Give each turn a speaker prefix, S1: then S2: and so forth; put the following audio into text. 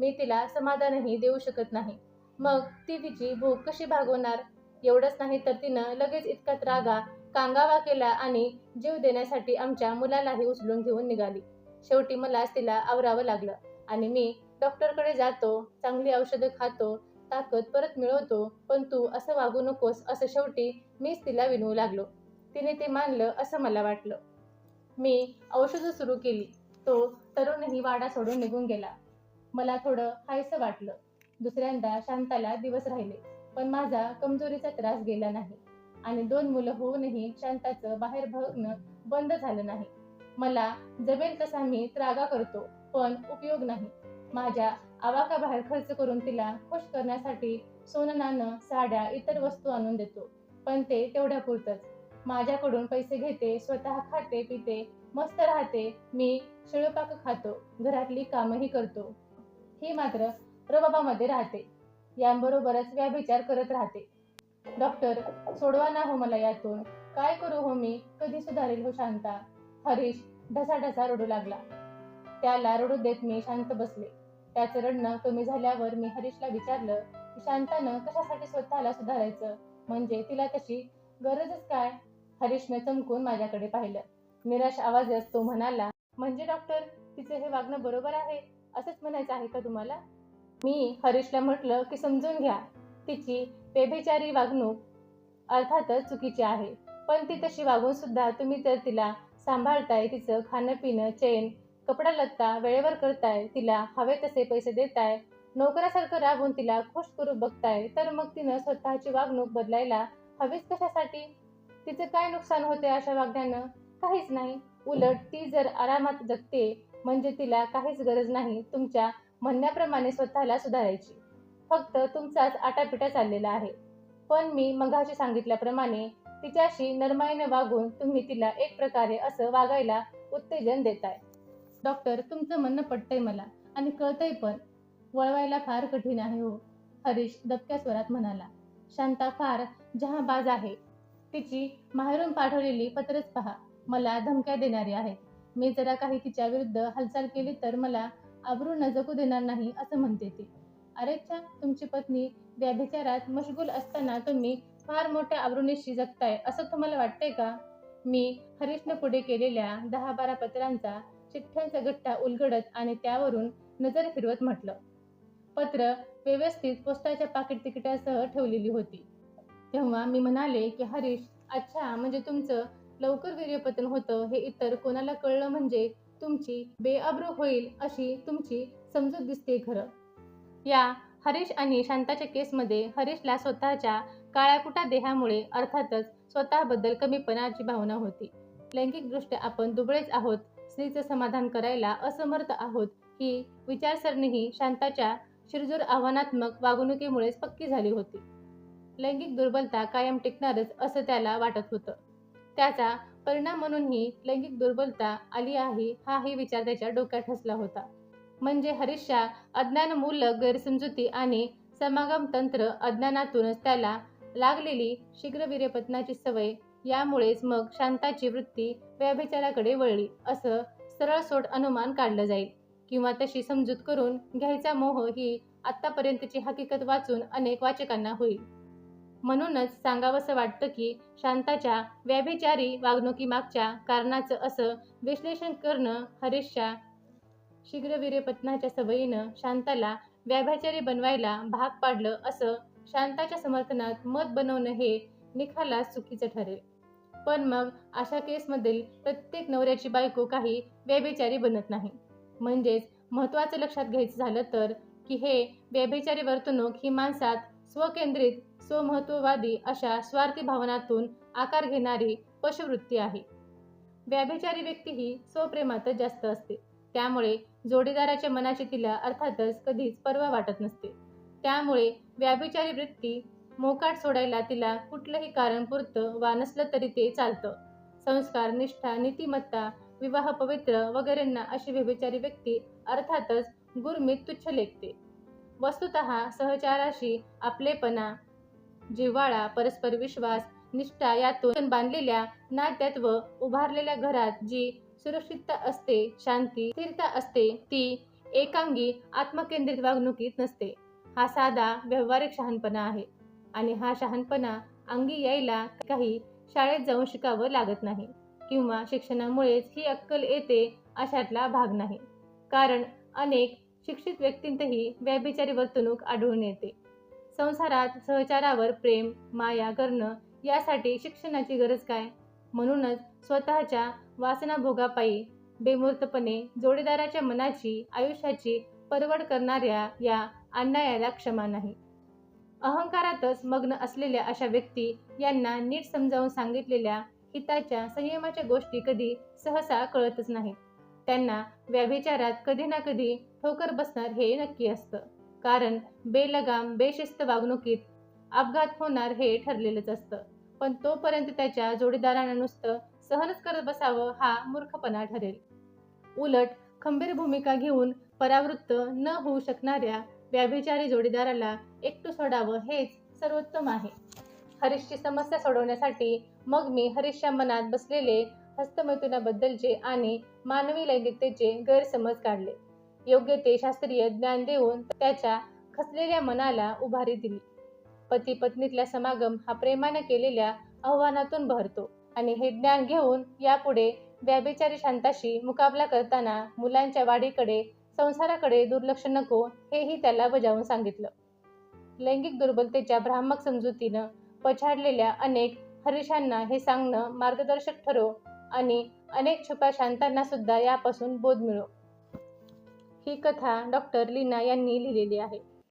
S1: मी तिला समाधानही देऊ शकत नाही. मग ती तिची भूक कशी भागवणार? एवढंच नाही तर तिनं लगेच इतका त्रागा कांगावा केला आणि जीव देण्यासाठी आमच्या मुलालाही उचलून घेऊन निघाली. शेवटी मलाच तिला आवरावं लागलं आणि मी डॉक्टरकडे जातो चांगली औषधं खातो ताकद परत मिळवतो पण तू असं वागू नकोस असं शेवटी मीच तिला विनवू लागलो. तिने ते मानलं असं मला वाटलं. मी औषधं सुरू केली. तो तरुणही वाडा सोडून निघून गेला. मला थोडं हायसं वाटलं. दुसऱ्यांदा शांताला दिवस राहिले पण माझा कमजोरीचा त्रास गेला नाही. आणि दोन मुलं होऊनही शांताचं बाहेर बघणं बंद झालं नाही. मला जमेल तसा मी त्रागा करतो पण उपयोग नाही. माझ्या आवाकाबाहेर खर्च करून तिला खुश करण्यासाठी सोननानं साड्या इतर वस्तू आणून देतो पण ते तेवढ्या पुरतच. माझ्याकडून पैसे घेते स्वतः खाते पिते मस्त राहते मी शिळपाक खातो घरातली कामही करतो. ही मात्र रबाबामध्ये राहते. यांबरोबरच व्याभिचार करत राहते. डॉक्टर सोडवा ना हो मला यातून. काय करू हो मी? कधी सुधारेल हो शांता? हरीश ढसा ढसा रडू लागला. त्याला रडू देत मी शांत बसले. त्याचं रडणं कमी झाल्यावर मी हरीशला विचारलं की शांतानं कशासाठी स्वतःला सुधारायचं? म्हणजे तिला तशी गरजच काय? हरीशने चमकून माझ्याकडे पाहिलं. निराश आवाजच तो म्हणाला म्हणजे डॉक्टर तिचं हे वागणं बरोबर आहे? असंच म्हणायचं आहे का तुम्हाला? मी हरीशला म्हटलं की समजून घ्या तिची बेबेचारी वागणूक अर्थातच चुकीची आहे. पण ती तशी वागून सुद्धा तुम्ही तर तिला सांभाळताय तिचं खाणं पिणं चैन कपडा लत्ता वेळेवर करताय तिला हवे तसे पैसे देताय नोकरासारखं राबून तिला खुश करू बघताय तर मग तिनं स्वतःची वागणूक बदलायला हवीच कशासाठी? तिचं काय नुकसान होते अशा वागण्यानं? काहीच नाही. उलट ती जर आरामात जगते म्हणजे तिला काहीच गरज नाही तुमच्या म्हणण्याप्रमाणे स्वतःला सुधारायची. फक्त तुमचाच आटापिटा चाललेला आहे. पण मी मघाशी सांगितल्याप्रमाणे तिच्याशी नरमाईनं वागून तुम्ही तिला एक प्रकारे असं वागायला उत्तेजन देताय. डॉक्टर तुमचं म्हणणं पटतंय मला आणि कळतंय पण. वळवायला फार कठीण आहे हो हरीश दबक्या स्वरात म्हणाला. शांता फार जहाबाज आहे. तिची माहेरून पाठवलेली पत्रच पहा. मला धमक्या देणारी आहेत. मी जरा काही तिच्या विरुद्ध हालचाल केली तर मला आबरू न जगू देणार नाही असं म्हणते ती. अरेच्छा तुमची पत्नी व्याभिचारात मशगूल असताना तुम्ही फार मोठ्या आबरूनिशी जगताय असं तुम्हाला वाटतंय का? मी हरीशनं पुढे केलेल्या दहा बारा पत्रांचा चिठ्ठ्यांचा गट्टा उलगडत आणि त्यावरून नजर फिरवत म्हटलं. पत्र व्यवस्थित पोस्टाच्या पाकिट तिकिटासह ठेवलेली होती. तेव्हा मी म्हणाले की हरीश अच्छा म्हणजे तुमचं लवकर वीर्यपतन होतं हे इतर कोणाला कळलं म्हणजे तुमची बेअब्रू होईल अशी तुमची समजूत दिसते खरं. या हरीश आणि शांताच्या केसमध्ये हरीशला स्वतःच्या काळ्याकुटा देहामुळे अर्थातच स्वतःबद्दल कमीपणाची भावना होती. लैंगिकदृष्ट्या आपण दुबळेच आहोत स्त्रीचं समाधान करायला असमर्थ आहोत ही विचारसरणीही शांताच्या शिरजूर आव्हानात्मक वागणुकीमुळेच पक्की झाली होती. लैंगिक दुर्बलता कायम टिकणारच असं त्याला वाटत होतं. त्याचा परिणाम म्हणूनही लैंगिक दुर्बलता आली आहे हाही विचार त्याच्या डोक्यात ठसला होता. म्हणजे हरीशा अज्ञानमूलक गैरसमजुती आणि समागम तंत्र अज्ञानातूनच त्याला लागलेली शीघ्रवीर्यपतनाची सवय यामुळेच मग शांताची वृत्ती व्यभिचाराकडे वळली असं सरळसोट अनुमान काढलं जाईल. किंवा तशी समजूत करून घ्यायचा मोह ही आत्तापर्यंतची हकीकत वाचून अनेक वाचकांना होईल. म्हणूनच सांगावंसं वाटतं की शांताच्या व्याभिचारी वागणुकीमागच्या कारणाचं असं विश्लेषण करणं हरीशच्या शीघ्रवीर्यपतनाच्या सवयीनं शांताला व्याभ्याचारी बनवायला भाग पाडलं असं शांताच्या समर्थनात मत बनवणं हे निखालास चुकीचं ठरेल. पण मग अशा केसमधील प्रत्येक नवऱ्याची बायको काही व्यभिचारी बनत नाही. म्हणजेच महत्त्वाचं लक्षात घ्यायचं झालं तर की हे व्यभिचारी वर्तणूक ही माणसात स्वकेंद्रित स्वमहत्ववादी अशा स्वार्थी भावनातून आकार घेणारी पशुवृत्ती आहे. व्याभिचारी व्यक्ती ही स्वप्रेमातच जास्त असते. त्यामुळे जोडीदाराच्या मनाची तिला अर्थातच कधीच पर्वा वाटत नसते. त्यामुळे व्याभिचारी वृत्ती मोकाट सोडायला तिला कुठलंही कारण पुरतं वा नसलं तरी ते चालतं. संस्कार निष्ठा नीतिमत्ता विवाह पवित्र वगैरेंना अशी व्यभिचारी व्यक्ती अर्थातच गुरमीत तुच्छ लेखते. वस्तुत सहचाराशी आपलेपणा जिव्हाळा परस्पर विश्वास निष्ठा यातून बांधलेल्या नात्यात व उभारलेल्या घरात जी सुरक्षितता असते शांती स्थिरता असते ती एकांगी आत्मकेंद्रित वागणुकीत नसते. हा साधा व्यावहारिक शहाणपणा आहे आणि हा शहाणपणा अंगी यायला काही शाळेत जाऊन शिकावं लागत नाही किंवा शिक्षणामुळेच ही अक्कल येते अशातला भाग नाही. कारण अनेक शिक्षित व्यक्तींतही व्याभिचारी वर्तणूक आढळून येते. संसारात सहचारावर प्रेम माया करणं यासाठी शिक्षणाची गरज काय? म्हणूनच स्वतःच्या वासनाभोगापायी बेमूर्तपणे जोडीदाराच्या मनाची आयुष्याची परवड करणाऱ्या या अन्यायाला क्षमा नाही. अहंकारातच मग्न असलेल्या अशा व्यक्ती यांना नीट समजावून सांगितलेल्या हिताच्या संयमाच्या गोष्टी कधी सहसा कळतच नाहीत. त्यांना व्याभिचारात कधी ना कधी ठोकर बसणार हे नक्की असतं. कारण बेलगाम बेशिस्त वागणुकीत अपघात होणार हे ठरलेलंच असतं. पण तोपर्यंत त्याच्या जोडीदारानं नुसतं सहनच करत बसावं हा मूर्खपणा ठरेल. उलट खंबीर भूमिका घेऊन परावृत्त न होऊ शकणाऱ्या व्याभिचारी जोडीदाराला एकटू सोडावं हेच सर्वोत्तम आहे. हरीशची समस्या सोडवण्यासाठी मग मी हरीशच्या मनात बसलेले हस्तमैथुनाबद्दलचे आणि मानवी लैंगिकतेचे गैरसमज काढले. योग्य ते शास्त्रीय ज्ञान देऊन त्याच्या खचलेल्या मनाला उभारी दिली. पती पत्नीतला समागम हा प्रेमानं केलेल्या आव्हानातून भरतो आणि हे ज्ञान घेऊन यापुढे व्याभिचारी शांताशी मुकाबला करताना मुलांच्या वाढीकडे संसाराकडे दुर्लक्ष नको हेही त्याला बजावून सांगितलं. लैंगिक दुर्बलतेच्या भ्रामक समजुतीनं पछाडलेल्या अनेक हरीशांना हे सांगणं मार्गदर्शक ठरो आणि अनेक छुप्या शांतांना सुद्धा यापासून बोध मिळो. ही कथा डॉक्टर लीना यांनी लिहिलेली आहे.